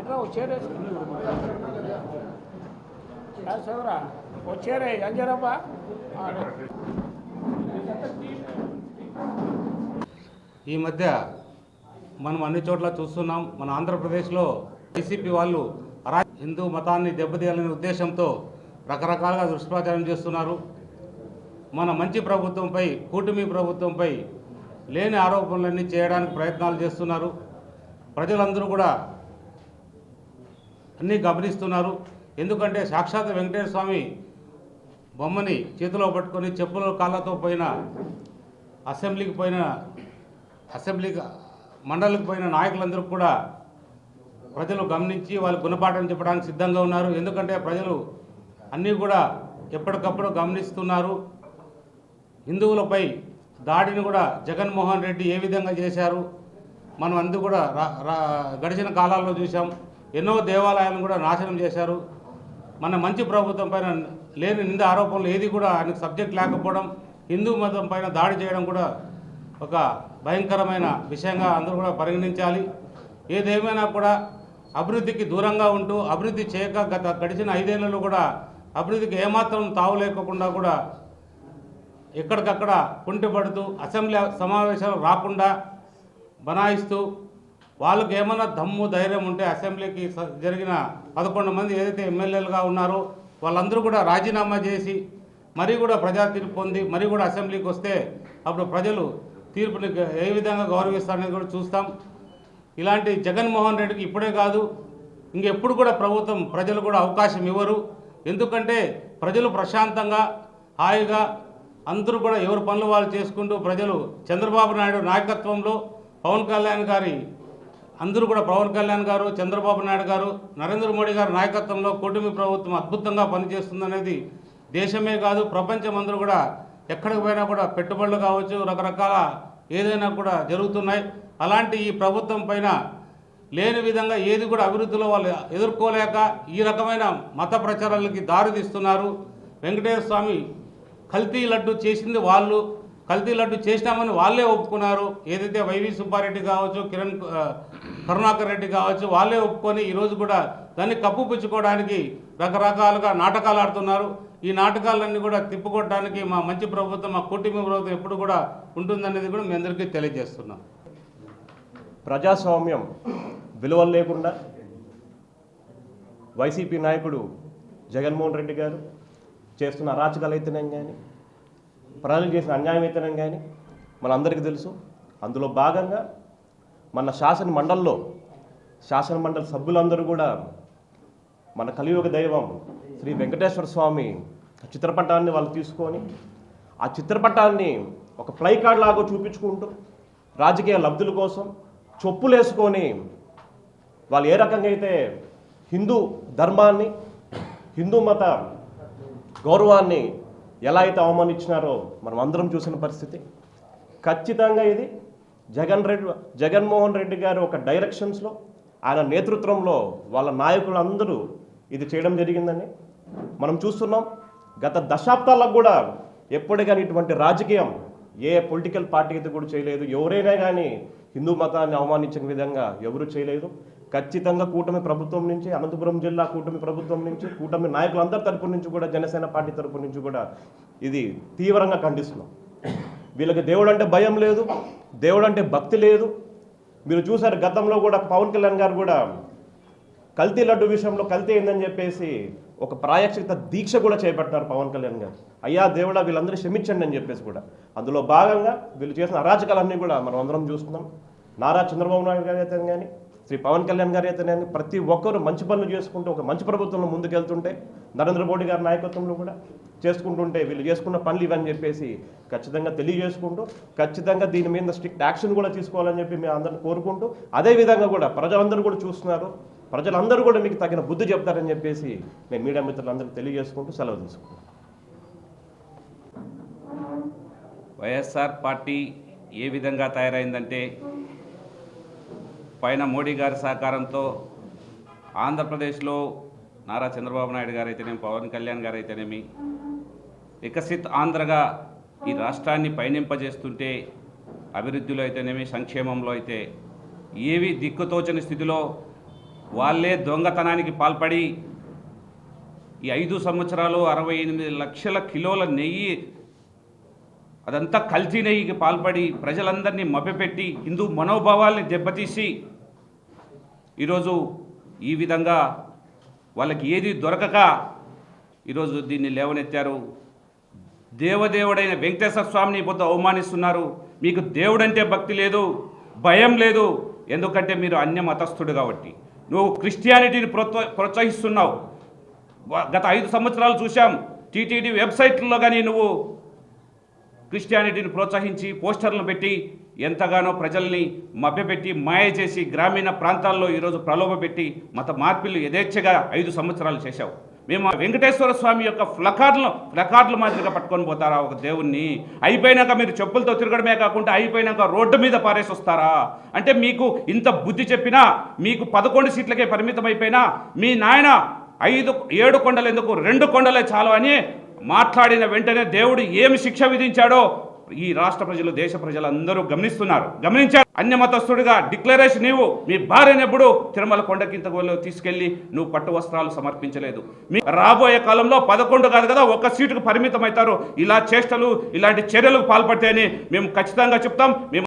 ఇట్లా వచ్చేరే చదవరా ఈ మధ్య మనం అన్ని చోట్ల చూస్తున్నాం మన ఆంధ్రప్రదేశ్లో వైసీపీ వాళ్ళు అరా హిందూ మతాన్ని దెబ్బతీయాలనే ఉద్దేశంతో రకరకాలుగా దుష్ప్రచారం చేస్తున్నారు. మన మంచి ప్రభుత్వంపై కూటమి ప్రభుత్వంపై లేని ఆరోపణలన్నీ చేయడానికి ప్రయత్నాలు చేస్తున్నారు. ప్రజలందరూ కూడా అన్నీ గమనిస్తున్నారు. ఎందుకంటే సాక్షాత్ వెంకటేశ్వర స్వామి బొమ్మని చేతిలో పట్టుకొని చెప్పుల కాళ్ళతో పోయిన అసెంబ్లీకి పోయిన అసెంబ్లీకి మండలికి పోయిన నాయకులందరూ కూడా ప్రజలు గమనించి వాళ్ళు గుణపాఠం చెప్పడానికి సిద్ధంగా ఉన్నారు. ఎందుకంటే ప్రజలు అన్నీ కూడా ఎప్పటికప్పుడు గమనిస్తున్నారు. హిందువులపై దాడిని కూడా జగన్మోహన్ రెడ్డి ఏ విధంగా చేశారు? మనం అందు కూడా రా- గడిచిన కాలాల్లో చూసాం ఎన్నో దేవాలయాలను కూడా నాశనం చేశారు. మన మంచి ప్రభుత్వం పైన లేని నింద ఆరోపణలు ఏది కూడా ఆయనకు సబ్జెక్ట్ లేకపోవడం హిందూ మతం పైన దాడి చేయడం కూడా ఒక భయంకరమైన విషయంగా అందరూ కూడా పరిగణించాలి. ఏదేమైనా కూడా అభివృద్ధికి దూరంగా ఉంటూ అభివృద్ధి చేయక గత గడిచిన ఐదేళ్ళలో కూడా అభివృద్ధికి ఏమాత్రం తావు లేకుండా కూడా ఎక్కడికక్కడ కుంటిపడుతూ అసెంబ్లీ సమావేశాలు రాకుండా బనాయిస్తూ వాళ్ళకి ఏమైనా దమ్ము ధైర్యం ఉంటే అసెంబ్లీకి జరిగిన పదకొండు మంది ఏదైతే ఎమ్మెల్యేలుగా ఉన్నారో వాళ్ళందరూ కూడా రాజీనామా చేసి మరీ కూడా ప్రజా తీర్పు పొంది మరీ కూడా అసెంబ్లీకి వస్తే అప్పుడు ప్రజలు తీర్పుని గ- ఏ విధంగా గౌరవిస్తారనేది కూడా చూస్తాం. ఇలాంటి జగన్మోహన్ రెడ్డికి ఇప్పుడే కాదు ఇంకెప్పుడు కూడా ప్రభుత్వం ప్రజలు కూడా అవకాశం ఇవ్వరు. ఎందుకంటే ప్రజలు ప్రశాంతంగా హాయిగా అందరూ కూడా ఎవరి పనులు వాళ్ళు చేసుకుంటూ ప్రజలు చంద్రబాబు నాయుడు నాయకత్వంలో పవన్ కళ్యాణ్ గారి అందరూ కూడా పవన్ కళ్యాణ్ గారు చంద్రబాబు నాయుడు గారు నరేంద్ర మోడీ గారి నాయకత్వంలో కూటమి ప్రభుత్వం అద్భుతంగా పనిచేస్తుందనేది దేశమే కాదు ప్రపంచం అందరూ కూడా ఎక్కడికి పోయినా కూడా పెట్టుబడులు కావచ్చు రకరకాల ఏదైనా కూడా జరుగుతున్నాయి. అలాంటి ఈ ప్రభుత్వం పైన లేని విధంగా ఏది కూడా అభివృద్ధిలో వాళ్ళు ఎదుర్కోలేక ఈ రకమైన మత ప్రచారాలకి దారి తీస్తున్నారు. వెంకటేశ్వర స్వామి కల్తీ లడ్డు చేసింది వాళ్ళు కల్తీ లడ్డు చేసినామని వాళ్ళే ఒప్పుకున్నారు. ఏదైతే వైవి సుబ్బారెడ్డి కావచ్చు కిరణ్ కరుణాకర్ రెడ్డి కావచ్చు వాళ్ళే ఒప్పుకొని ఈరోజు కూడా దాన్ని కప్పుపుచ్చుకోవడానికి రకరకాలుగా నాటకాలు ఆడుతున్నారు. ఈ నాటకాలన్నీ కూడా తిప్పుకోవడానికి మా మంచి ప్రభుత్వం మా కూటమి ప్రభుత్వం ఎప్పుడు కూడా ఉంటుందనేది కూడా మీ అందరికీ తెలియజేస్తున్నాం. ప్రజాస్వామ్యం విలువలు లేకుండా వైసీపీ నాయకుడు జగన్మోహన్ రెడ్డి గారు చేస్తున్న అరాచకాలు అయితేనే కానీ ప్రజలు చేసిన అన్యాయం అయితేనే కానీ మనందరికీ తెలుసు. అందులో భాగంగా మన శాసన మండలిలో శాసన మండలి సభ్యులందరూ కూడా మన కలియుగ దైవం శ్రీ వెంకటేశ్వర స్వామి చిత్రపటాన్ని వాళ్ళు తీసుకొని ఆ చిత్రపటాన్ని ఒక ప్లై కార్డ్ లాగా చూపించుకుంటూ రాజకీయ లబ్ధుల కోసం చొప్పులు వేసుకొని వాళ్ళు ఏ రకంగా అయితే హిందూ ధర్మాన్ని హిందూ మత గౌరవాన్ని ఎలా అయితే అవమానించినారో మనం అందరం చూసిన పరిస్థితి. ఖచ్చితంగా ఇది జగన్ రెడ్డి జగన్మోహన్ రెడ్డి గారు ఒక డైరెక్షన్స్లో ఆయన నేతృత్వంలో వాళ్ళ నాయకులందరూ ఇది చేయడం జరిగిందని మనం చూస్తున్నాం గత దశాబ్దాలకు కూడా ఎప్పుడు కానీ ఇటువంటి రాజకీయం ఏ పొలిటికల్ పార్టీ అయితే కూడా చేయలేదు. ఎవరైనా కానీ హిందూ మతాన్ని అవమానించిన విధంగా ఎవరు చేయలేదు. ఖచ్చితంగా కూటమి ప్రభుత్వం నుంచి అనంతపురం జిల్లా కూటమి ప్రభుత్వం నుంచి కూటమి నాయకులందరి తరపు నుంచి కూడా జనసేన పార్టీ తరపు నుంచి కూడా ఇది తీవ్రంగా ఖండిస్తున్నాం. వీళ్ళకి దేవుడు అంటే భయం లేదు దేవుడు అంటే భక్తి లేదు. మీరు చూసారు గతంలో కూడా పవన్ కళ్యాణ్ గారు కూడా కల్తీ లడ్డు విషయంలో కల్తీ అయిందని చెప్పేసి ఒక ప్రాయక్షిత దీక్ష కూడా చేపట్టారు పవన్ కళ్యాణ్ గారు. అయ్యా దేవుడా వీళ్ళందరూ క్షమించండి అని చెప్పేసి కూడా. అందులో భాగంగా వీళ్ళు చేసిన అరాచకాలన్నీ కూడా మనం అందరం చూస్తున్నాం. నారా చంద్రబాబు నాయుడు గారు అయితే కానీ శ్రీ పవన్ కళ్యాణ్ గారు అయితే కానీ ప్రతి ఒక్కరు మంచి పనులు చేసుకుంటూ ఒక మంచి ప్రభుత్వంలో ముందుకెళ్తుంటే నరేంద్ర మోడీ గారి నాయకత్వంలో కూడా చేసుకుంటుంటే వీళ్ళు చేసుకున్న పనులు ఇవని చెప్పేసి ఖచ్చితంగా తెలియజేసుకుంటూ ఖచ్చితంగా దీని మీద స్ట్రిక్ట్ యాక్షన్ కూడా తీసుకోవాలని చెప్పి మేము అందరిని కోరుకుంటూ అదే విధంగా కూడా ప్రజలందరూ కూడా చూస్తున్నారు. ప్రజలందరూ కూడా మీకు తగిన బుద్ధి చెప్తారని చెప్పేసి నేను మీడియా మిత్రులందరికీ తెలియజేసుకుంటూ సెలవు తీసుకుంటాను వైఎస్ఆర్ పార్టీ ఏ విధంగా తయారైందంటే పైన మోడీ గారి సహకారంతో ఆంధ్రప్రదేశ్లో నారా చంద్రబాబు నాయుడు గారు అయితేనేమి పవన్ కళ్యాణ్ గారు అయితేనేమి వికసిత్ ఆంధ్రగా ఈ రాష్ట్రాన్ని పయనింపజేస్తుంటే అభివృద్ధిలో అయితేనేమి సంక్షేమంలో అయితే ఏవి దిక్కుతోచని స్థితిలో వాళ్ళే దొంగతనానికి పాల్పడి ఈ ఐదు సంవత్సరాలు అరవై ఎనిమిది లక్షల కిలోల నెయ్యి అదంతా కల్తీ నెయ్యికి పాల్పడి ప్రజలందరినీ మభ్యపెట్టి హిందూ మనోభావాల్ని దెబ్బతీసి ఈరోజు ఈ విధంగా వాళ్ళకి ఏది దొరకక ఈరోజు దీన్ని లేవనెత్తారు. దేవదేవుడైన వెంకటేశ్వర స్వామిని పొద్దు అవమానిస్తున్నారు. మీకు దేవుడంటే భక్తి లేదు భయం లేదు. ఎందుకంటే మీరు అన్య మతస్థుడు కాబట్టి. నువ్వు క్రిస్టియానిటీని ప్రోత్సహ ప్రోత్సహిస్తున్నావు. గత ఐదు సంవత్సరాలు చూశాం. టీటీడీ వెబ్సైట్లో కానీ నువ్వు క్రిస్టియానిటీని ప్రోత్సహించి పోస్టర్లు పెట్టి ఎంతగానో ప్రజల్ని మభ్యపెట్టి మాయ చేసి గ్రామీణ ప్రాంతాల్లో ఈరోజు ప్రలోభపెట్టి మత మార్పులు యథేచ్ఛగా ఐదు సంవత్సరాలు చేశావు. మేము వెంకటేశ్వర స్వామి యొక్క ఫ్లకార్డులు ఫ్లకార్డులు మాదిరిగా పట్టుకొని పోతారా ఒక దేవుణ్ణి? అయిపోయినాక మీరు చెప్పులతో తిరగడమే కాకుండా అయిపోయినాక రోడ్డు మీద పారేసి వస్తారా? అంటే మీకు ఇంత బుద్ధి చెప్పినా మీకు పదకొండు సీట్లకే పరిమితం అయిపోయినా మీ నాయన ఐదు ఏడు కొండలు ఎందుకు? రెండు కొండలే చాలు అని మాట్లాడిన వెంటనే దేవుడు ఏమి శిక్ష విధించాడో ఈ రాష్ట్ర ప్రజలు దేశ ప్రజలు అందరూ గమనిస్తున్నారు. గమనించారు. అన్య మతస్థుడిగా డిక్లరేషన్ నీవు. మీ భార్యను ఎప్పుడు తిరుమల కొండకింత తీసుకెళ్ళి నువ్వు పట్టు వస్త్రాలు సమర్పించలేదు. మీ రాబోయే కాలంలో పదకొండు కాదు కదా ఒక సీటుకు పరిమితం అవుతారు ఇలా చేష్టలు ఇలాంటి చర్యలకు పాల్పడితేనే మేము ఖచ్చితంగా చెప్తాం. మేము